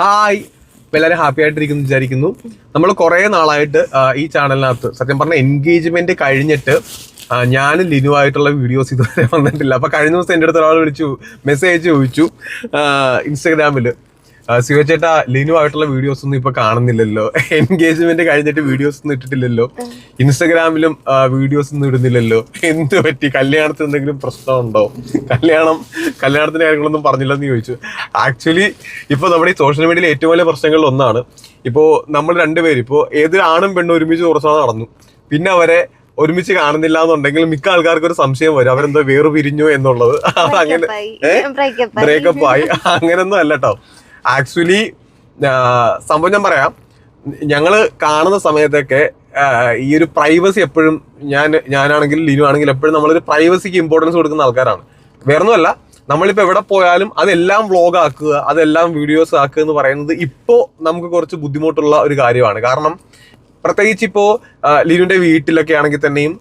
Hi. എല്ലാവരും happy ആയിട്ടിരിക്കുന്നു വിചാരിക്കുന്നു. നമ്മൾ കുറേ നാളായിട്ട് ഈ ചാനലിനകത്ത് സത്യം പറഞ്ഞ എൻഗേജ്മെന്റ് കഴിഞ്ഞിട്ട് ഞാനും ലിനു ആയിട്ടുള്ള വീഡിയോസ് ഇതുവരെ വന്നിട്ടില്ല. അപ്പൊ കഴിഞ്ഞ ദിവസം എന്റെ അടുത്ത് ഒരാൾ വിളിച്ചു മെസ്സേജ് ചോദിച്ചു ഇൻസ്റ്റാഗ്രാമിൽ ശിവചേട്ടാ ലിനു ആയിട്ടുള്ള വീഡിയോസ് ഒന്നും ഇപ്പൊ കാണുന്നില്ലല്ലോ. എൻഗേജ്മെന്റ് കഴിഞ്ഞിട്ട് വീഡിയോസ് ഒന്നും ഇട്ടിട്ടില്ലല്ലോ. ഇൻസ്റ്റാഗ്രാമിലും വീഡിയോസ് ഒന്നും ഇടുന്നില്ലല്ലോ. എന്ത് പറ്റി? കല്യാണത്തിന് എന്തെങ്കിലും പ്രശ്നമുണ്ടോ? കല്യാണം കല്യാണത്തിന്റെ കാര്യങ്ങളൊന്നും പറഞ്ഞില്ലെന്ന് ചോദിച്ചു. ആക്ച്വലി ഇപ്പൊ നമ്മുടെ ഈ സോഷ്യൽ മീഡിയയിലെ ഏറ്റവും വലിയ പ്രശ്നങ്ങളിൽ ഒന്നാണ്. ഇപ്പോ നമ്മൾ രണ്ടുപേരും ഇപ്പോ ഏതൊരാണും പെണ്ണും ഒരുമിച്ച് കുറച്ചാൾ നടന്നു. പിന്നെ അവരെ ഒരുമിച്ച് കാണുന്നില്ല എന്നുണ്ടെങ്കിൽ മിക്ക ആൾക്കാർക്ക് ഒരു സംശയം വരും. അവരെന്തോ വേറെ പിരിഞ്ഞു എന്നുള്ളത് അത് അങ്ങനെ ബ്രേക്കപ്പ് ആയി. അങ്ങനെയൊന്നും അല്ല കേട്ടോ ആക്ച്വലി സംഭവം ഞാൻ പറയാം. ഞങ്ങൾ കാണുന്ന സമയത്തൊക്കെ ഈ ഒരു പ്രൈവസി എപ്പോഴും ഞാൻ ഞാനാണെങ്കിലും ലിനു ആണെങ്കിലും എപ്പോഴും നമ്മളൊരു പ്രൈവസിക്ക് ഇമ്പോർട്ടൻസ് കൊടുക്കുന്ന ആൾക്കാരാണ്. വേറൊന്നുമല്ല നമ്മളിപ്പോൾ എവിടെ പോയാലും അതെല്ലാം വ്ളോഗ് ആക്കുക അതെല്ലാം വീഡിയോസ് ആക്കുക എന്ന് പറയുന്നത് ഇപ്പോൾ നമുക്ക് കുറച്ച് ബുദ്ധിമുട്ടുള്ള ഒരു കാര്യമാണ്. കാരണം പ്രത്യേകിച്ച് ഇപ്പോൾ ലിനുവിന്റെ വീട്ടിലൊക്കെ ആണെങ്കിൽ തന്നെയും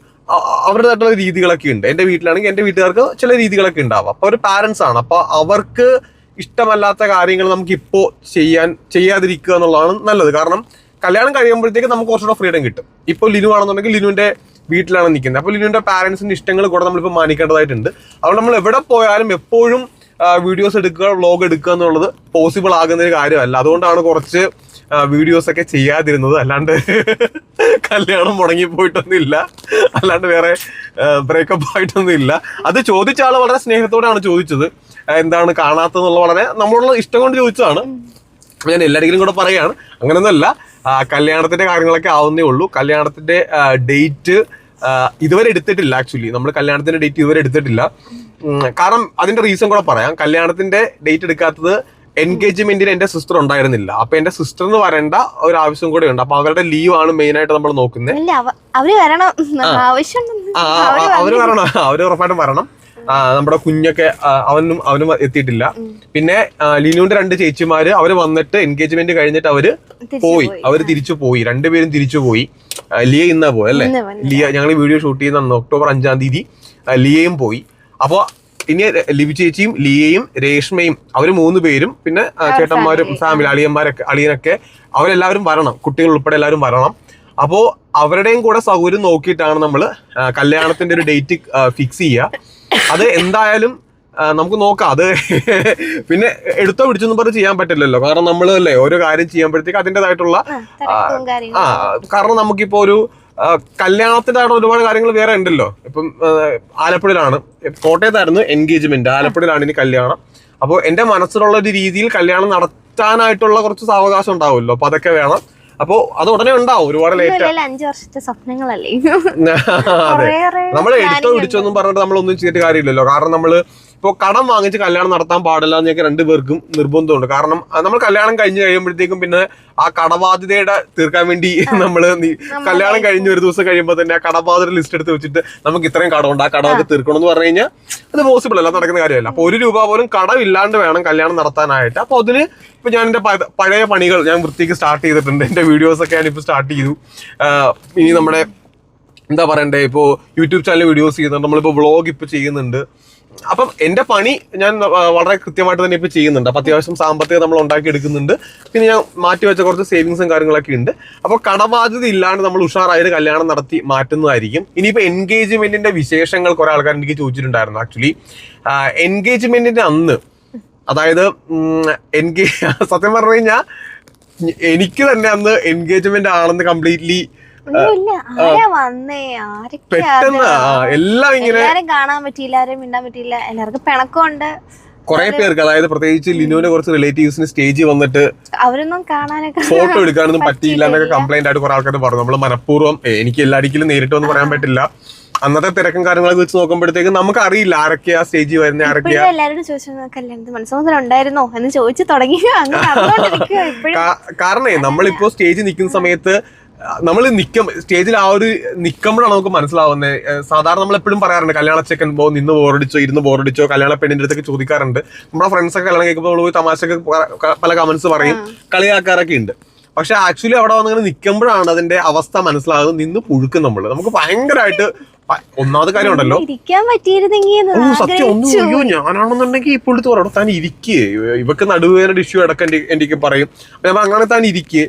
അവരുടേതായിട്ടുള്ള രീതികളൊക്കെ ഉണ്ട്. എന്റെ വീട്ടിലാണെങ്കിൽ എന്റെ വീട്ടുകാർക്ക് ചില രീതികളൊക്കെ ഉണ്ടാവും. അപ്പോൾ അവർ പാരൻസ് ആണ്. അപ്പോൾ അവർക്ക് ഇഷ്ടമല്ലാത്ത കാര്യങ്ങൾ നമുക്ക് ഇപ്പോൾ ചെയ്യാൻ ചെയ്യാതിരിക്കുക എന്നുള്ളതാണ് നല്ലത്. കാരണം കല്യാണം കഴിയുമ്പോഴത്തേക്ക് നമുക്ക് കുറച്ചുകൂടെ ഫ്രീഡം കിട്ടും. ഇപ്പോൾ ലിനു ആണെന്നുണ്ടെങ്കിൽ ലിനുവിന്റെ വീട്ടിലാണ് നിൽക്കുന്നത്. അപ്പോൾ ലിനുവിന്റെ പാരന്റ്സിന്റെ ഇഷ്ടങ്ങൾ കൂടെ നമ്മളിപ്പോൾ മാനിക്കേണ്ടതായിട്ടുണ്ട്. അതുകൊണ്ട് നമ്മൾ എവിടെ പോയാലും എപ്പോഴും വീഡിയോസ് എടുക്കുക വ്ളോഗ് എടുക്കുക എന്നുള്ളത് പോസിബിൾ ആകുന്ന ഒരു കാര്യമല്ല. അതുകൊണ്ടാണ് കുറച്ച് വീഡിയോസ് ഒക്കെ ചെയ്യാതിരുന്നത്. അല്ലാണ്ട് കല്യാണം മുടങ്ങി പോയിട്ടൊന്നുമില്ല അല്ലാണ്ട് വേറെ ബ്രേക്കപ്പ് ആയിട്ടൊന്നുമില്ല. അത് ചോദിച്ച ആൾ വളരെ സ്നേഹത്തോടെയാണ് ചോദിച്ചത്. എന്താണ് കാണാത്തതെന്നുള്ള വളരെ നമ്മളുള്ള ഇഷ്ടം കൊണ്ട് ചോദിച്ചതാണ്. ഞാൻ എല്ലാവരെങ്കിലും കൂടെ പറയാണ്. അങ്ങനെയൊന്നുമല്ല കല്യാണത്തിന്റെ കാര്യങ്ങളൊക്കെ ആവുന്നേ ഉള്ളൂ. കല്യാണത്തിന്റെ ഡേറ്റ് ഇതുവരെ എടുത്തിട്ടില്ല ആക്ച്വലി നമ്മൾ കല്യാണത്തിന്റെ ഡേറ്റ് ഇതുവരെ എടുത്തിട്ടില്ല. കാരണം അതിന്റെ റീസൺ കൂടെ പറയാം. കല്യാണത്തിന്റെ ഡേറ്റ് എടുക്കാത്തത് എൻഗേജ്മെന്റിന് എന്റെ സിസ്റ്റർ ഉണ്ടായിരുന്നില്ല. അപ്പൊ എന്റെ സിസ്റ്ററിന് വരേണ്ട ഒരു ആവശ്യം കൂടെ ഉണ്ട്. അപ്പൊ അവരുടെ ലീവ് ആണ് മെയിൻ ആയിട്ട് നമ്മൾ നോക്കുന്നത്. അവർ വരണം. അവർ വരണം. അവർ ഉറപ്പായിട്ടും വരണം. നമ്മുടെ കുഞ്ഞൊക്കെ അവനും അവനും എത്തിയിട്ടില്ല. പിന്നെ ലിനുവിന്റെ രണ്ട് ചേച്ചിമാര് അവർ വന്നിട്ട് എൻഗേജ്മെന്റ് കഴിഞ്ഞിട്ട് അവർ പോയി. അവർ തിരിച്ചു പോയി. രണ്ടുപേരും തിരിച്ചു പോയി. ലിയ ഇന്നാ പോയി അല്ലേ? ലിയ ഞങ്ങൾ വീഡിയോ ഷൂട്ട് ചെയ്യുന്ന അന്ന് ഒക്ടോബർ അഞ്ചാം തീയതി ലിയയും പോയി. അപ്പോ ഇനി ലിബി ചേച്ചിയും ലിയയും രേഷ്മയും അവർ മൂന്ന് പേരും പിന്നെ ചേട്ടന്മാരും ഫാമിലി അളിയന്മാരൊക്കെ അളിയനൊക്കെ അവരെല്ലാവരും വരണം. കുട്ടികൾ ഉൾപ്പെടെ എല്ലാവരും വരണം. അപ്പോ അവരുടെയും കൂടെ സൗകര്യം നോക്കിയിട്ടാണ് നമ്മൾ കല്യാണത്തിന്റെ ഒരു ഡേറ്റ് ഫിക്സ് ചെയ്യുക അത് എന്തായാലും നമുക്ക് നോക്കാം. അത് പിന്നെ എടുത്തോ പിടിച്ചൊന്നും പറഞ്ഞ് ചെയ്യാൻ പറ്റില്ലല്ലോ. കാരണം നമ്മൾ അല്ലേ ഓരോ കാര്യം ചെയ്യുമ്പോഴത്തേക്ക് അതിന്റെതായിട്ടുള്ള ആ കാരണം നമുക്കിപ്പോ ഒരു ആ, കല്യാണത്തിനായിട്ട് ഒരുപാട് കാര്യങ്ങൾ വേറെ ഉണ്ടല്ലോ. ഇപ്പം ആലപ്പുഴയിലാണ്. കോട്ടയത്തായിരുന്നു എൻഗേജ്മെന്റ് ആലപ്പുഴയിലാണ് ഇനി കല്യാണം. അപ്പോൾ എന്റെ മനസ്സിലുള്ള ഒരു രീതിയിൽ കല്യാണം നടത്താനായിട്ടുള്ള കുറച്ച് സാവകാശം ഉണ്ടാവുമല്ലോ. അപ്പൊ അതൊക്കെ വേണം. അപ്പോൾ അത് ഉടനെ ഉണ്ടാവും ഒരുപാട് ലേറ്റ് അഞ്ചു വർഷത്തെ സ്വപ്നങ്ങളല്ലേ? നമ്മൾ എടുത്തോ പിടിച്ചോന്നും പറഞ്ഞിട്ട് നമ്മൾ ഒന്നും ചെയ്തിട്ട് കാര്യമില്ലല്ലോ. കാരണം നമ്മൾ ഇപ്പോൾ കടം വാങ്ങിച്ച് കല്യാണം നടത്താൻ പാടില്ല എന്നൊക്കെ രണ്ടുപേർക്കും നിർബന്ധമുണ്ട്. കാരണം നമ്മൾ കല്യാണം കഴിഞ്ഞ് കഴിയുമ്പോഴത്തേക്കും പിന്നെ ആ കടബാധ്യതയുടെ തീർക്കാൻ വേണ്ടി നമ്മൾ കല്യാണം കഴിഞ്ഞ് ഒരു ദിവസം കഴിയുമ്പോൾ തന്നെ ആ കടബാധ്യത ലിസ്റ്റ് എടുത്ത് വെച്ചിട്ട് നമുക്ക് ഇത്രയും കടമുണ്ട്. ആ കടമൊക്കെ തീർക്കണം എന്ന് പറഞ്ഞു കഴിഞ്ഞാൽ അത് പോസിബിൾ അല്ല നടക്കുന്ന കാര്യമല്ല. അപ്പൊ ഒരു രൂപ പോലും കടമില്ലാണ്ട് വേണം കല്യാണം നടത്താനായിട്ട്. അപ്പൊ അതിന് ഇപ്പൊ ഞാൻ എന്റെ പഴയ പണികൾ ഞാൻ വൃത്തിക്ക് സ്റ്റാർട്ട് ചെയ്തിട്ടുണ്ട്. എന്റെ വീഡിയോസ് ഒക്കെ ഞാനിപ്പോൾ സ്റ്റാർട്ട് ചെയ്തു. ഇനി നമ്മുടെ എന്താ പറയണ്ടേ ഇപ്പോൾ യൂട്യൂബ് ചാനൽ വീഡിയോസ് ചെയ്യുന്നുണ്ട്. നമ്മളിപ്പോൾ വ്ളോഗ് ഇപ്പോൾ ചെയ്യുന്നുണ്ട്. അപ്പം എന്റെ പണി ഞാൻ വളരെ കൃത്യമായിട്ട് തന്നെ ഇപ്പൊ ചെയ്യുന്നുണ്ട്. അപ്പൊ അത്യാവശ്യം സാമ്പത്തികം നമ്മൾ ഉണ്ടാക്കി എടുക്കുന്നുണ്ട് പിന്നെ ഞാൻ മാറ്റി വെച്ച കുറച്ച് സേവിങ്സും കാര്യങ്ങളൊക്കെ ഉണ്ട്. അപ്പൊ കടബാധ്യത ഇല്ലാണ്ട് നമ്മൾ ഉഷാറായത് കല്യാണം നടത്തി മാറ്റുന്നതായിരിക്കും. ഇനിയിപ്പോ എൻഗേജ്മെന്റിന്റെ വിശേഷങ്ങൾ കുറെ ആൾക്കാർ എനിക്ക് ചോദിച്ചിട്ടുണ്ടായിരുന്നു ആക്ച്വലി എൻഗേജ്മെന്റിന്റെ അന്ന് അതായത് സത്യം പറഞ്ഞു കഴിഞ്ഞാൽ എനിക്ക് തന്നെ അന്ന് എൻഗേജ്മെന്റ് ആണെന്ന് കംപ്ലീറ്റ്ലി പെട്ടെന്ന് എല്ലാം ഇങ്ങനെ കാണാൻ പറ്റിയില്ല ആരും മിണ്ടാൻ പറ്റിയില്ല. എല്ലാവർക്കും പിണക്കമുണ്ട്. കുറെ പേർക്ക് അതായത് പ്രത്യേകിച്ച് ലിനുവിന്റെ കുറച്ച് റിലേറ്റീവ്സിന് സ്റ്റേജിൽ വന്നിട്ട് അവരൊന്നും കാണാനൊക്കെ ഫോട്ടോ എടുക്കാനൊന്നും പറ്റിയില്ല എന്നൊക്കെ കംപ്ലൈന്റ് ആയിട്ട് കുറെ ആൾക്കാർ പറഞ്ഞു. നമ്മൾ മനഃപൂർവം എനിക്ക് എല്ലാടിക്കലും നേരിട്ട് ഒന്നും പറയാൻ പറ്റില്ല. അന്നത്തെ തിരക്കും കാര്യങ്ങളൊക്കെ വെച്ച് നോക്കുമ്പോഴത്തേക്കും നമുക്ക് അറിയില്ല ആരൊക്കെയാ സ്റ്റേജിൽ വരുന്ന ആരൊക്കെയാ. ഇപ്പോഴും എല്ലാവരോടും ചോദിച്ചു കല്യാണത്തിന് മനസ്സോദരം ഉണ്ടായിരുന്നോ? എന്ന് ചോദിച്ചു തുടങ്ങി. കാരണേ നമ്മളിപ്പോ സ്റ്റേജിൽ നിൽക്കുന്ന സമയത്ത് നമ്മൾ നിൽക്കും സ്റ്റേജിൽ ആ ഒരു നിൽക്കുമ്പോഴാണ് നമുക്ക് മനസ്സിലാവുന്നത് സാധാരണ നമ്മൾ എപ്പോഴും പറയാറുണ്ട് കല്യാണ ചെക്കൻ പോ നിന്ന് ബോറടിച്ചോ ഇരുന്ന് ബോറടിച്ചോ കല്യാണ പെണ്ണിന്റെ അടുത്തൊക്കെ ചോദിക്കാറുണ്ട്. നമ്മുടെ ഫ്രണ്ട്സ് ഒക്കെ കല്യാണം കേൾക്കുമ്പോൾ നമ്മൾ പോയി തമാശക്ക് പല കമന്റ്സ് പറയും കളിയാക്കാറൊക്കെ ഉണ്ട്. പക്ഷെ ആക്ച്വലി അവിടെ വന്നിങ്ങനെ നിൽക്കുമ്പോഴാണ് അതിന്റെ അവസ്ഥ മനസ്സിലാകുന്നത് നിന്ന് പുഴുക്കും നമ്മൾ. നമുക്ക് ഭയങ്കരമായിട്ട് ഒന്നാമത് കാര്യം ഉണ്ടല്ലോ. ഇരിക്കാൻ പറ്റിയിരുന്നെങ്കിൽ ഓ സത്യം. ഒന്നും അയ്യോ ഞാനാണെന്നുണ്ടെങ്കിൽ ഇപ്പോൾ എടുത്ത് പറയണം താൻ ഇരിക്കേ. ഇവക്ക് നടുവേദന ഇഷ്യൂ അടക്കം എന്റെ എനിക്ക് പറയും. അപ്പൊ അങ്ങനെ താൻ ഇരിക്കേ.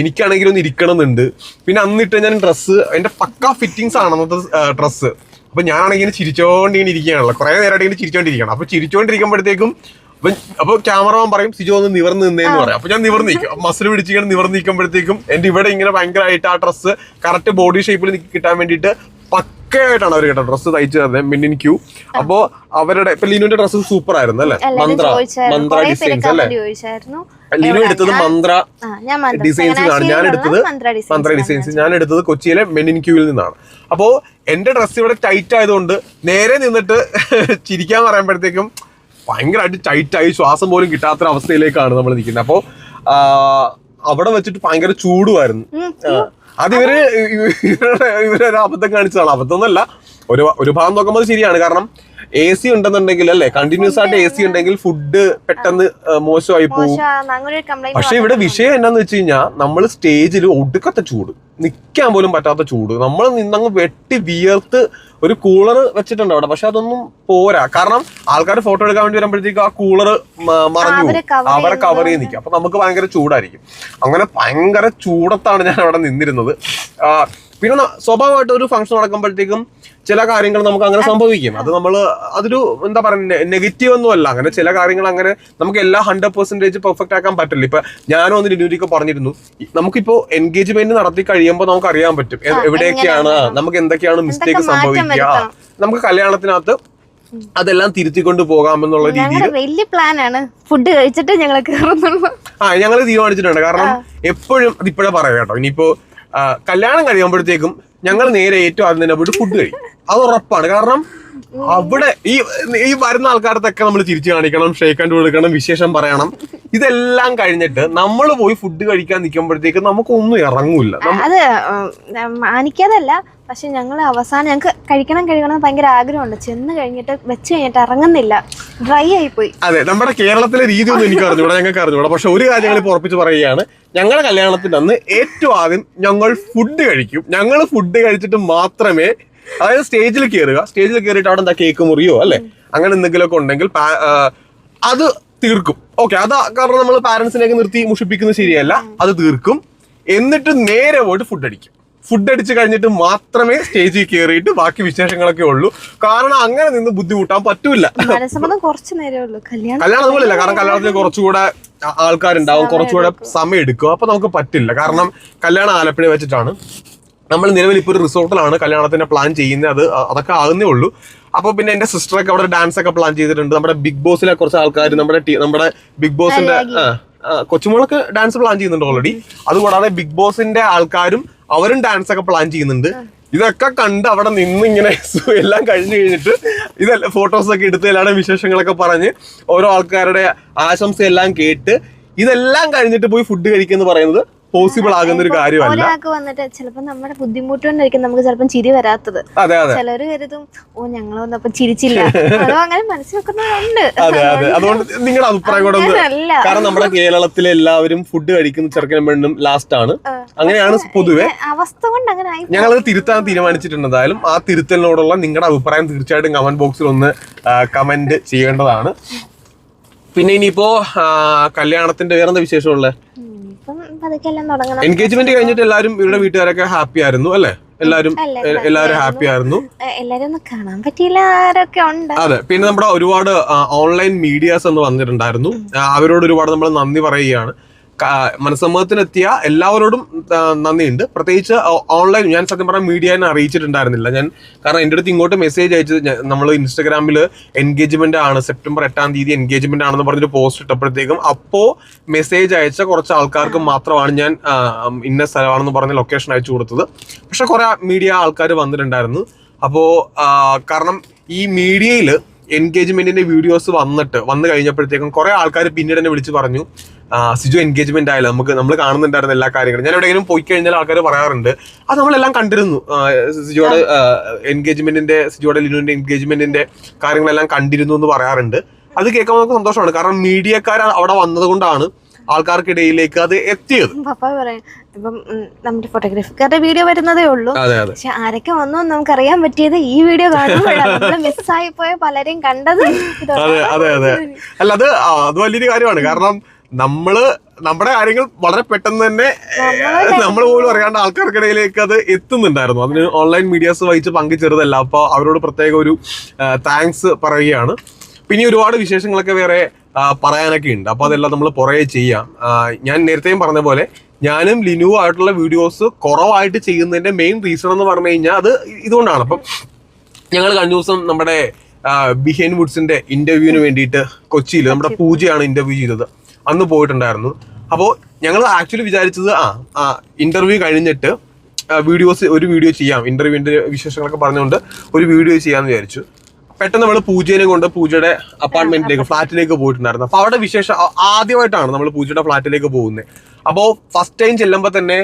എനിക്കാണെങ്കിലും ഒന്ന് ഇരിക്കണം എന്നുണ്ട് പിന്നെ അന്നിട്ട് ഞാൻ ഡ്രസ്സ് എന്റെ പക്ക ഫിറ്റിങ്സ് ആണ് അന്നത്തെ ഡ്രസ്സ് അപ്പൊ ഞാനാണെങ്കിൽ ഇങ്ങനെ ചിരിച്ചോണ്ടിങ്ങനെ ഇരിക്കുകയാണല്ലോ. കുറെ നേരമായിട്ട് ഇങ്ങനെ ചിരിച്ചോണ്ടിരിക്കണം അപ്പൊ ചിരിച്ചോണ്ടിരിക്കുമ്പോഴത്തേക്കും അപ്പൊ അപ്പൊ ക്യാമറമാൻ പറയും സിജു ഒന്ന് നിവർന്ന് നിന്നേന്ന് പറയാം. അപ്പൊ ഞാൻ നിവർന്ന് നിൽക്കും. മസിൽ പിടിച്ചിങ്ങനെ നിവർന്ന് നിൽക്കുമ്പോഴത്തേക്കും എന്റെ ഇവിടെ ഇങ്ങനെ ഭയങ്കരമായിട്ട് ആ ഡ്രസ്സ് കറക്റ്റ് ബോഡി ഷേപ്പിൽ കിട്ടാൻ വേണ്ടിയിട്ട് പക്കയായിട്ടാണ് അവർ കേട്ടോ ഡ്രസ്സ് തയ്ച്ചു തരുന്നത് മിന്നിൻ ക്യൂ. അപ്പോ അവരുടെ ഇപ്പൊ ലിനുവിന്റെ ഡ്രസ്സ് സൂപ്പർ ആയിരുന്നു അല്ലെ മന്ത്ര മന്ത്ര ഡിസൈൻസ് അല്ലെ? ലിനു എടുത്തത് മന്ത്ര ഡിസൈൻസ് ആണ് ഞാൻ എടുത്തത് മന്ത്ര ഡിസൈൻസ് ഞാൻ എടുത്തത് കൊച്ചിയിലെ മെനിൻ ക്യൂവിൽ നിന്നാണ്. അപ്പോ എന്റെ ഡ്രസ്സ് ഇവിടെ ടൈറ്റ് ആയതുകൊണ്ട് നേരെ നിന്നിട്ട് ചിരിക്കാൻ പറയുമ്പോഴത്തേക്കും ഭയങ്കരമായിട്ട് ടൈറ്റ് ആയി ശ്വാസം പോലും കിട്ടാത്ത അവസ്ഥയിലേക്കാണ് നമ്മൾ നിൽക്കുന്നത്. അപ്പോ അവിടെ വെച്ചിട്ട് ഭയങ്കര ചൂടുമായിരുന്നു. അത് ഇവർ ഇവരുടെ ഇവരൊരു അബദ്ധം കാണിച്ചതാണ്. അബദ്ധം എന്നല്ല ഒരു ഒരു ഭാഗം നോക്കുമ്പോൾ ശരിയാണ്. കാരണം എ സി ഉണ്ടെന്നുണ്ടെങ്കിൽ അല്ലെ? കണ്ടിന്യൂസ് ആയിട്ട് എ സി ഉണ്ടെങ്കിൽ ഫുഡ് പെട്ടെന്ന് മോശമായി പോകും പക്ഷെ ഇവിടെ വിഷയം എന്നാന്ന് വെച്ച് കഴിഞ്ഞാൽ നമ്മൾ സ്റ്റേജിൽ ഒടുക്കത്തെ ചൂട് നിൽക്കാൻ പോലും പറ്റാത്ത ചൂട്. നമ്മൾ നിന്നങ്ങ് വെട്ടി വിയർത്ത് ഒരു കൂളർ വെച്ചിട്ടുണ്ട് അവിടെ. പക്ഷെ അതൊന്നും പോരാ. കാരണം ആൾക്കാർ ഫോട്ടോ എടുക്കാൻ വേണ്ടി വരുമ്പോഴത്തേക്ക് ആ കൂളർ മറഞ്ഞു അവരെ കവർ ചെയ്ത് നിൽക്കും അപ്പൊ നമുക്ക് ഭയങ്കര ചൂടായിരിക്കും. അങ്ങനെ ഭയങ്കര ചൂടത്താണ് ഞാൻ അവിടെ നിന്നിരുന്നത് പിന്നെ സ്വാഭാവികമായിട്ട് ഒരു ഫംഗ്ഷൻ നടക്കുമ്പോഴത്തേക്കും ചില കാര്യങ്ങൾ നമുക്ക് അങ്ങനെ സംഭവിക്കും. അത് നമ്മൾ അതൊരു എന്താ പറയുക നെഗറ്റീവ് ഒന്നും അല്ല. അങ്ങനെ ചില കാര്യങ്ങൾ അങ്ങനെ നമുക്ക് എല്ലാ ഹൺഡ്രഡ് പെർസെന്റേജ് പെർഫെക്റ്റ് ആക്കാൻ പറ്റില്ല. ഇപ്പൊ ഞാനും ഒന്ന് ലിനൂരിക്ക് പറഞ്ഞിരുന്നു. നമുക്കിപ്പോ എൻഗേജ്മെന്റ് നടത്തി കഴിയുമ്പോൾ നമുക്ക് അറിയാൻ പറ്റും എവിടെയൊക്കെയാണ് നമുക്ക് എന്തൊക്കെയാണ് മിസ്റ്റേക്ക് സംഭവിക്കുക. നമുക്ക് കല്യാണത്തിനകത്ത് അതെല്ലാം തിരുത്തിക്കൊണ്ട് പോകാമെന്നുള്ള രീതിയിൽ വലിയ പ്ലാൻ ആണ്. ഫുഡ് കഴിച്ചിട്ട് ഞങ്ങൾ ആ ഞങ്ങൾ തീരുമാനിച്ചിട്ടുണ്ട്. കാരണം എപ്പോഴും അത് ഇപ്പോഴേ പറയാം കേട്ടോ. ഇനിയിപ്പോ കല്യാണം കഴിയുമ്പോഴത്തേക്കും ഞങ്ങൾ നേരെ ഏറ്റവും ആദ്യം തന്നെ പോയിട്ട് ഫുഡ് കഴിക്കും. അത് ഉറപ്പാണ്. കാരണം അവിടെ ഈ ഈ വരുന്ന ആൾക്കാരത്തൊക്കെ നമ്മൾ തിരിച്ചു കാണിക്കണം ഷേക്ക് ഹാൻഡ് കൊടുക്കണം വിശേഷം പറയണം. ഇതെല്ലാം കഴിഞ്ഞിട്ട് നമ്മൾ പോയി ഫുഡ് കഴിക്കാൻ നിൽക്കുമ്പോഴത്തേക്ക് നമുക്കൊന്നും ഇറങ്ങൂല അത് മാനിക്കാതല്ല. പക്ഷെ ഞങ്ങൾ അവസാനം ഞങ്ങൾക്ക് കഴിക്കണം കഴിക്കണം ഭയങ്കര ആഗ്രഹമുണ്ട്. ചെന്ന് കഴിഞ്ഞിട്ട് വെച്ച് കഴിഞ്ഞിട്ട് ഇറങ്ങുന്നില്ല. ഡ്രൈ ആയി പോയി അതെ നമ്മുടെ കേരളത്തിലെ രീതി ഒന്നും എനിക്ക് അറിഞ്ഞൂടാ ഞങ്ങൾക്ക് അറിഞ്ഞൂടാ. പക്ഷെ ഒരു കാര്യം ഞങ്ങൾ ഇപ്പോൾ ഉറപ്പിച്ച് പറയുകയാണ്. ഞങ്ങളുടെ കല്യാണത്തിന്റെ അന്ന് ഏറ്റവും ആദ്യം ഞങ്ങൾ ഫുഡ് കഴിക്കും. ഞങ്ങൾ ഫുഡ് കഴിച്ചിട്ട് മാത്രമേ അതായത് സ്റ്റേജിൽ കയറുക സ്റ്റേജിൽ കയറിയിട്ട് അവിടെ എന്താ കേക്ക് മുറിയോ അല്ലെ? അങ്ങനെ എന്തെങ്കിലുമൊക്കെ ഉണ്ടെങ്കിൽ അത് തീർക്കും. ഓക്കെ അത് കാരണം നമ്മൾ പാരന്റ്സിനെയൊക്കെ നിർത്തി മുഷിപ്പിക്കുന്നത് ശരിയല്ല. അത് തീർക്കും. എന്നിട്ട് നേരെ പോയിട്ട് ഫുഡ് അടിക്കും. ഫുഡ് അടിച്ച് കഴിഞ്ഞിട്ട് മാത്രമേ സ്റ്റേജിൽ കയറിയിട്ട് ബാക്കി വിശേഷങ്ങളൊക്കെ ഉള്ളൂ. കാരണം അങ്ങനെ നിന്ന് ബുദ്ധിമുട്ടാൻ പറ്റൂല കല്യാണം നമ്മളില്ല അതുപോലെയല്ല കാരണം കല്യാണത്തിന് കുറച്ചുകൂടെ ആൾക്കാരുണ്ടാവും. കുറച്ചുകൂടെ സമയം എടുക്കും. അപ്പൊ നമുക്ക് പറ്റില്ല. കാരണം കല്യാണം ആലപ്പുഴ വെച്ചിട്ടാണ്. നമ്മൾ നിലവിൽ ഇപ്പോൾ ഒരു റിസോർട്ടിലാണ് കല്യാണത്തിന്റെ പ്ലാൻ ചെയ്യുന്നത്. അത് അതൊക്കെ ആകുന്നേ ഉള്ളൂ. അപ്പോൾ പിന്നെ എന്റെ സിസ്റ്ററൊക്കെ അവിടെ ഡാൻസ് ഒക്കെ പ്ലാൻ ചെയ്തിട്ടുണ്ട്. നമ്മുടെ ബിഗ് ബോസിലെ കുറച്ച് ആൾക്കാർ നമ്മുടെ നമ്മുടെ ബിഗ് ബോസിന്റെ കൊച്ചുമോളൊക്കെ ഡാൻസ് പ്ലാൻ ചെയ്യുന്നുണ്ട് ഓൾറെഡി അതുകൂടാതെ ബിഗ് ബോസിന്റെ ആൾക്കാരും അവരും ഡാൻസ് ഒക്കെ പ്ലാൻ ചെയ്യുന്നുണ്ട്. ഇതൊക്കെ കണ്ട് അവിടെ നിന്ന് ഇങ്ങനെ എല്ലാം കഴിഞ്ഞു കഴിഞ്ഞിട്ട് ഇതെല്ലാം ഫോട്ടോസ് ഒക്കെ എടുത്ത് എല്ലാവരുടെ വിശേഷങ്ങളൊക്കെ പറഞ്ഞ് ഓരോ ആൾക്കാരുടെ ആശംസ എല്ലാം കേട്ട് ഇതെല്ലാം കഴിഞ്ഞിട്ട് പോയി ഫുഡ് കഴിക്കുക എന്ന് പറയുന്നത് പോസിബിൾ ആകുന്ന ഒരു കാര്യമല്ല. ഒരാൾക്ക് വന്നിട്ട് ചിലപ്പോൾ നമ്മുടെ ബുദ്ധിമുട്ട് കൊണ്ടായിരിക്കും നമുക്ക് ചിലപ്പോൾ ചിരി വരാത്തത്. അതെ അതെ. ചിലര് കരുതും ഓ ഞങ്ങൾ വന്നപ്പോ ചിരിച്ചില്ല. അതോ അങ്ങനെ മനസ്സിൽ വെക്കുന്നവരുണ്ട്. അതെ അതെ. അതുകൊണ്ട് നിങ്ങളുടെ അഭിപ്രായം കൂടെ ഒന്ന് കാരണം നമ്മുടെ കേരളത്തിലെ എല്ലാവരും ഫുഡ് കഴിക്കുന്ന ചെറുക്കനും പെണ്ണും ലാസ്റ്റ് ആണ്. അങ്ങനെയാണ് പൊതുവെ അവസ്ഥ കൊണ്ട് അങ്ങനെ ഞങ്ങൾ തിരുത്താൻ തീരുമാനിച്ചിട്ടുണ്ട്. എന്തായാലും ആ തിരുത്തലിനോടുള്ള നിങ്ങളുടെ അഭിപ്രായം തീർച്ചയായിട്ടും കമന്റ് ബോക്സിൽ ഒന്ന് കമന്റ് ചെയ്യേണ്ടതാണ്. പിന്നെ ഇനിയിപ്പോ കല്യാണത്തിന്റെ വേറെന്താ വിശേഷമുള്ളത് പതുക്കെ എല്ലാം തുടങ്ങണം. എൻഗേജ്മെന്റ് കഴിഞ്ഞിട്ട് എല്ലാവരും ഇവരുടെ വീട്ടുകാരൊക്കെ ഹാപ്പി ആയിരുന്നു അല്ലെ? എല്ലാരും എല്ലാവരും ഹാപ്പി ആയിരുന്നു. എല്ലാരും ഒന്ന് കാണാൻ പറ്റിയില്ല ആരൊക്കെ ഉണ്ട്. അതെ പിന്നെ നമ്മുടെ ഒരുപാട് ഓൺലൈൻ മീഡിയാസ് എന്ന് വന്നിട്ടുണ്ടായിരുന്നു. അവരോട് ഒരുപാട് നമ്മൾ നന്ദി പറയുകയാണ്. മനസ്സമ്മതത്തിനെത്തിയ എല്ലാവരോടും നന്ദിയുണ്ട്. പ്രത്യേകിച്ച് ഓൺലൈൻ ഞാൻ സത്യം പറഞ്ഞാൽ മീഡിയനെ അറിയിച്ചിട്ടുണ്ടായിരുന്നില്ല. ഞാൻ കാരണം എന്റെ അടുത്ത് ഇങ്ങോട്ട് മെസ്സേജ് അയച്ചത് നമ്മൾ ഇൻസ്റ്റഗ്രാമിൽ എൻഗേജ്മെന്റ് ആണ്. സെപ്റ്റംബർ എട്ടാം തീയതി എൻഗേജ്മെന്റ് ആണെന്ന് പറഞ്ഞിട്ട് പോസ്റ്റ് ഇട്ടപ്പോഴത്തേക്കും അപ്പോ മെസ്സേജ് അയച്ച കുറച്ച് ആൾക്കാർക്ക് മാത്രമാണ് ഞാൻ ഇന്ന സ്ഥലമാണെന്ന് പറഞ്ഞ ലൊക്കേഷൻ അയച്ചു കൊടുത്തത്. പക്ഷെ കുറെ മീഡിയ ആൾക്കാർ വന്നിട്ടുണ്ടായിരുന്നു. അപ്പോ കാരണം ഈ മീഡിയയിൽ എൻഗേജ്മെന്റിന്റെ വീഡിയോസ് വന്നിട്ട് വന്നു കഴിഞ്ഞപ്പോഴത്തേക്കും കുറെ ആൾക്കാർ പിന്നീട് എന്നെ വിളിച്ച് പറഞ്ഞു സിജു എൻഗേജ്മെന്റ് ആയാലും നമുക്ക് നമ്മൾ കാണുന്നുണ്ടായിരുന്ന എല്ലാ കാര്യങ്ങളും. ഞാൻ എവിടെയെങ്കിലും പോയി കഴിഞ്ഞാൽ ആൾക്കാർ പറയാറുണ്ട്. അത് നമ്മളെല്ലാം കണ്ടിരുന്നു. സിജുയുടെ എൻഗേജ്മെന്റിന്റെ സിജുയുടെ ലിനുവിന്റെ എൻഗേജ്മെന്റിന്റെ കാര്യങ്ങളെല്ലാം കണ്ടിരുന്നു എന്ന് പറയാറുണ്ട്. അത് കേൾക്കുമ്പോൾ നമുക്ക് സന്തോഷമാണ്. കാരണം മീഡിയക്കാർ അവിടെ വന്നത് കൊണ്ടാണ് ആൾക്കാർക്കിടയിലേക്ക് അത് എത്തിയത്. ഇപ്പം നമ്മുടെ ഫോട്ടോഗ്രാഫിക്കാരുടെ വീഡിയോ വരുന്നതേ ഉള്ളൂ. പക്ഷെ ആരൊക്കെ വന്നു നമുക്ക് അറിയാൻ പറ്റിയത് ഈ വീഡിയോ കാണുമ്പോഴാണ് മിസ്സായി പോയ പലരെയും കണ്ടത് അതെ അതെ അതെ. അല്ല അത് അത് വലിയൊരു കാര്യമാണ്. കാരണം നമ്മൾ നമ്മുടെ കാര്യങ്ങൾ വളരെ പെട്ടെന്ന് തന്നെ നമ്മൾ പോലും അറിയാണ്ട് ആൾക്കാർക്കിടയിലേക്ക് അത് എത്തുന്നുണ്ടായിരുന്നു. അതിന് ഓൺലൈൻ മീഡിയാസ് വഹിച്ച് പങ്കുചേർതല്ല അപ്പോൾ അവരോട് പ്രത്യേക ഒരു താങ്ക്സ് പറയുകയാണ്. പിന്നെ ഒരുപാട് വിശേഷങ്ങളൊക്കെ വേറെ പറയാനൊക്കെ ഉണ്ട്. അപ്പോൾ അതെല്ലാം നമ്മൾ പുറകെ ചെയ്യാം. ഞാൻ നേരത്തെയും പറഞ്ഞ പോലെ ഞാനും ലിനു ആയിട്ടുള്ള വീഡിയോസ് കുറവായിട്ട് ചെയ്യുന്നതിന്റെ മെയിൻ റീസൺ എന്ന് പറഞ്ഞു കഴിഞ്ഞാൽ അത് ഇതുകൊണ്ടാണ്. അപ്പം ഞങ്ങൾ കഴിഞ്ഞ ദിവസം നമ്മുടെ ബിഹൈൻ വുഡ്സിന്റെ ഇന്റർവ്യൂവിന് വേണ്ടിയിട്ട് കൊച്ചിയിൽ നമ്മുടെ പൂജയാണ് ഇന്റർവ്യൂ ചെയ്തത്. അന്ന് പോയിട്ടുണ്ടായിരുന്നു. അപ്പോൾ ഞങ്ങൾ ആക്ച്വലി വിചാരിച്ചത് ആ ആ ഇന്റർവ്യൂ കഴിഞ്ഞിട്ട് വീഡിയോസ് ഒരു വീഡിയോ ചെയ്യാം. ഇന്റർവ്യൂവിന്റെ വിശേഷങ്ങളൊക്കെ പറഞ്ഞുകൊണ്ട് ഒരു വീഡിയോ ചെയ്യാമെന്ന് വിചാരിച്ചു. പെട്ടെന്ന് നമ്മൾ പൂജേനെ കൊണ്ട് പൂജയുടെ അപ്പാർട്ട്മെന്റിലേക്ക് ഫ്ളാറ്റിലേക്ക് പോയിട്ടുണ്ടായിരുന്നു. അപ്പൊ അവിടെ വിശേഷം ആദ്യമായിട്ടാണ് നമ്മൾ പൂജയുടെ ഫ്ളാറ്റിലേക്ക് പോകുന്നത്. അപ്പോൾ ഫസ്റ്റ് ടൈം ചെല്ലുമ്പോൾ തന്നെ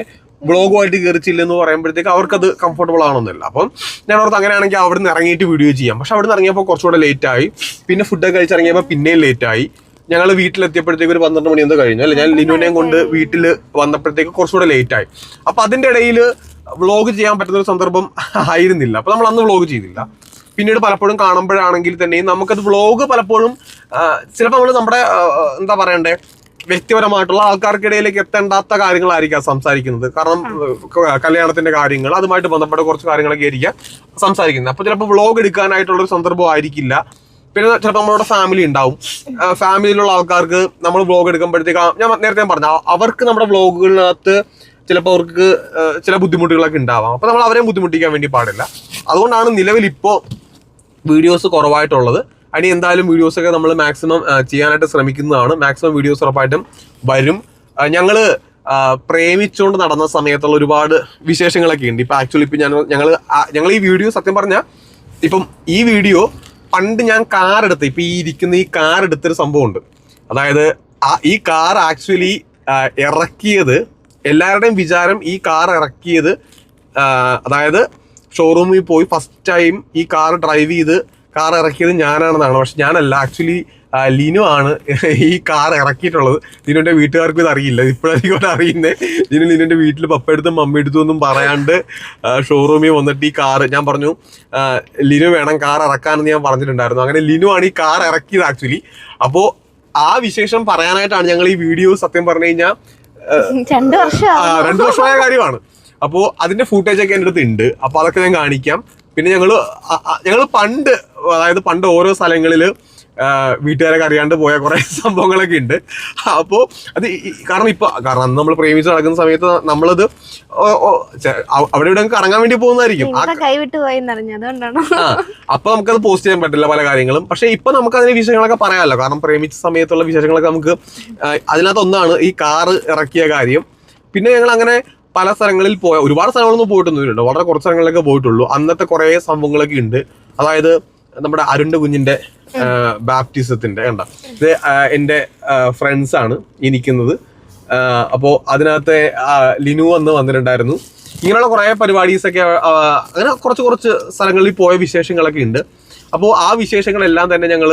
ബ്ലോഗുമായിട്ട് കയറി ചെല്ലുന്നു പറയുമ്പോഴത്തേക്ക് അവർക്കത് കംഫർട്ടബിൾ ആണെന്നില്ല അപ്പം ഞാൻ ഓർത്ത് അങ്ങനെയാണെങ്കിൽ അവിടുന്ന് ഇറങ്ങിയിട്ട് വീഡിയോ ചെയ്യാം. പക്ഷെ അവിടുന്ന് ഇറങ്ങിയപ്പോൾ കുറച്ചുകൂടെ ലേറ്റ് ആയി. പിന്നെ ഫുഡൊക്കെ കഴിച്ചിറങ്ങിയപ്പോൾ പിന്നെയും ലേറ്റ് ആയി. ഞങ്ങൾ വീട്ടിലെത്തിയപ്പോഴത്തേക്ക് ഒരു പന്ത്രണ്ട് മണി എന്തോ കഴിഞ്ഞു. അല്ലെ? ഞാൻ ലിനുവിനെയും കൊണ്ട് വീട്ടിൽ വന്നപ്പോഴത്തേക്ക് കുറച്ചുകൂടെ ലേറ്റ് ആയി. അപ്പൊ അതിന്റെ ഇടയിൽ വ്ളോഗ് ചെയ്യാൻ പറ്റുന്ന ഒരു സന്ദർഭം ആയിരുന്നില്ല. അപ്പൊ നമ്മൾ അന്ന് വ്ളോഗ് ചെയ്തില്ല. പിന്നീട് പലപ്പോഴും കാണുമ്പോഴാണെങ്കിൽ തന്നെയും നമുക്കത് വ്ളോഗ് പലപ്പോഴും ചിലപ്പോൾ നമ്മൾ നമ്മുടെ എന്താ പറയണ്ടേ വ്യക്തിപരമായിട്ടുള്ള ആൾക്കാർക്കിടയിലേക്ക് എത്തേണ്ടാത്ത കാര്യങ്ങളായിരിക്കാം സംസാരിക്കുന്നത്. കാരണം കല്യാണത്തിന്റെ കാര്യങ്ങൾ അതുമായിട്ട് ബന്ധപ്പെട്ട കുറച്ച് കാര്യങ്ങളൊക്കെ ആയിരിക്കാം സംസാരിക്കുന്നത്. അപ്പൊ ചിലപ്പോൾ വ്ളോഗ് എടുക്കാനായിട്ടുള്ള ഒരു സന്ദർഭം ആയിരിക്കില്ല. പിന്നെ ചിലപ്പോൾ നമ്മളുടെ ഫാമിലി ഉണ്ടാവും. ഫാമിലിയിലുള്ള ആൾക്കാർക്ക് നമ്മൾ വ്ളോഗ് എടുക്കുമ്പോഴത്തേക്ക് ഞാൻ നേരത്തെ പറഞ്ഞു അവർക്ക് നമ്മുടെ വ്ളോഗുകളിനകത്ത് ചിലപ്പോൾ അവർക്ക് ചില ബുദ്ധിമുട്ടുകളൊക്കെ ഉണ്ടാവാം. അപ്പൊ നമ്മൾ അവരെയും ബുദ്ധിമുട്ടിക്കാൻ വേണ്ടി പാടില്ല. അതുകൊണ്ടാണ് നിലവിൽ ഇപ്പോൾ വീഡിയോസ് കുറവായിട്ടുള്ളത്. അനി എന്തായാലും വീഡിയോസ് ഒക്കെ നമ്മൾ മാക്സിമം ചെയ്യാനായിട്ട് ശ്രമിക്കുന്നതാണ്. മാക്സിമം വീഡിയോസ് ഉറപ്പായിട്ടും വരും. ഞങ്ങൾ പ്രേമിച്ചുകൊണ്ട് നടന്ന സമയത്തുള്ള ഒരുപാട് വിശേഷങ്ങളൊക്കെ ഉണ്ട്. ഇപ്പൊ ആക്ച്വലി ഇപ്പം ഞാൻ ഞങ്ങൾ ഞങ്ങൾ ഈ വീഡിയോ സത്യം പറഞ്ഞാൽ ഇപ്പം ഈ വീഡിയോ പണ്ട് ഞാൻ കാർ എടുത്ത് ഇപ്പം ഈ ഇരിക്കുന്ന ഈ കാർ എടുത്തൊരു സംഭവമുണ്ട്. അതായത് ഈ കാർ ആക്ച്വലി ഇറക്കിയത് എല്ലാവരുടെയും വിചാരം ഈ കാർ ഇറക്കിയത് അതായത് ഷോറൂമിൽ പോയി ഫസ്റ്റ് ടൈം ഈ കാർ ഡ്രൈവ് ചെയ്ത് കാർ ഇറക്കിയത് ഞാനാണെന്നാണ്. പക്ഷെ ഞാനല്ല ആക്ച്വലി ലിനു ആണ് ഈ കാർ ഇറക്കിയിട്ടുള്ളത്. ലിനുവിന്റെ വീട്ടുകാർക്കും ഇത് അറിയില്ല ഇപ്പോഴായിരിക്കും അറിയുന്നേ. അറിയുന്നത് ലിനു ലിനുവിന്റെ വീട്ടിൽ പപ്പ എടുത്തും മമ്മ മമ്മിയെടുത്തും ഒന്നും പറയാണ്ട് ഷോറൂമിൽ വന്നിട്ട് ഈ കാർ ഞാൻ പറഞ്ഞു ലിനു വേണം കാർ ഇറക്കാനെന്ന് ഞാൻ പറഞ്ഞിട്ടുണ്ടായിരുന്നു. അങ്ങനെ ലിനു ആണ് ഈ കാർ ഇറക്കിയത് ആക്ച്വലി അപ്പോൾ ആ വിശേഷം പറയാനായിട്ടാണ് ഞങ്ങൾ ഈ വീഡിയോ സത്യം പറഞ്ഞു കഴിഞ്ഞാൽ രണ്ടു വർഷമായ കാര്യമാണ്. അപ്പോ അതിന്റെ ഫൂട്ടേജ് ഒക്കെ എന്റെ അടുത്ത് ഉണ്ട് അപ്പൊ അതൊക്കെ ഞാൻ കാണിക്കാം. പിന്നെ അ- ഞങ്ങൾ പണ്ട് അതായത് പണ്ട് ഓരോ സ്ഥലങ്ങളിൽ വീട്ടുകാരൊക്കെ അറിയാണ്ട് പോയ കുറെ സംഭവങ്ങളൊക്കെ ഉണ്ട് അപ്പോ അത് കാരണം ഇപ്പൊ കാരണം അന്ന് നമ്മൾ പ്രേമിച്ച് നടക്കുന്ന സമയത്ത് നമ്മളത് അവിടെ ഇവിടെ കറങ്ങാൻ വേണ്ടി പോകുന്നതായിരിക്കും. അപ്പൊ നമുക്കത് പോസ്റ്റ് ചെയ്യാൻ പറ്റില്ല പല കാര്യങ്ങളും. പക്ഷെ ഇപ്പൊ നമുക്ക് അതിന്റെ വിശേഷങ്ങളൊക്കെ പറയാമല്ലോ. കാരണം പ്രേമിച്ച സമയത്തുള്ള വിശേഷങ്ങളൊക്കെ നമുക്ക് അതിനകത്ത് ഒന്നാണ് ഈ കാറ് ഇറക്കിയ കാര്യം. പിന്നെ ഞങ്ങൾ അങ്ങനെ പല സ്ഥലങ്ങളിൽ പോയ ഒരുപാട് സ്ഥലങ്ങളൊന്നും പോയിട്ടൊന്നുമില്ല വളരെ കുറച്ച് സ്ഥലങ്ങളിലൊക്കെ പോയിട്ടുള്ളൂ. അന്നത്തെ കുറെ സംഭവങ്ങളൊക്കെ ഉണ്ട്. അതായത് നമ്മുടെ അരുണ്ട് കുഞ്ഞിന്റെ ബാപ്റ്റിസത്തിന്റെ കണ്ട? ഇത് എന്റെ ഫ്രണ്ട്സ് ആണ് ഈ നിൽക്കുന്നത് അപ്പോൾ അതിനകത്തെ ലിനു അന്ന് വന്നിട്ടുണ്ടായിരുന്നു. ഇങ്ങനെയുള്ള കുറേ പരിപാടീസ് ഒക്കെ അങ്ങനെ കുറച്ച് കുറച്ച് സ്ഥലങ്ങളിൽ പോയ വിശേഷങ്ങളൊക്കെ ഉണ്ട്. അപ്പോൾ ആ വിശേഷങ്ങളെല്ലാം തന്നെ ഞങ്ങൾ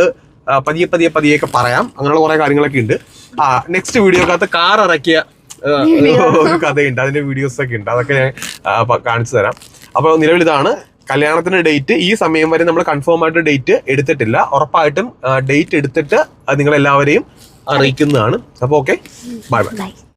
പതിയെ പതിയെ പതിയെ ഒക്കെ പറയാം. അങ്ങനെയുള്ള കുറേ കാര്യങ്ങളൊക്കെ ഉണ്ട്. ആ നെക്സ്റ്റ് വീഡിയോക്കകത്ത് കാർ ഇറക്കിയ ഒരു കഥയുണ്ട് അതിന്റെ വീഡിയോസ് ഒക്കെ ഉണ്ട്. അതൊക്കെ ഞാൻ കാണിച്ചു തരാം. അപ്പോൾ നിലവിൽ ഇതാണ് കല്യാണത്തിന്റെ ഡേറ്റ് ഈ സമയം വരെ നമ്മൾ കൺഫേം ആയിട്ട് ഡേറ്റ് എടുത്തിട്ടില്ല. ഉറപ്പായിട്ടും ഡേറ്റ് എടുത്തിട്ട് നിങ്ങൾ എല്ലാവരെയും അറിയിക്കുന്നതാണ്. അപ്പോൾ ഓക്കെ ബൈ ബൈ ബൈ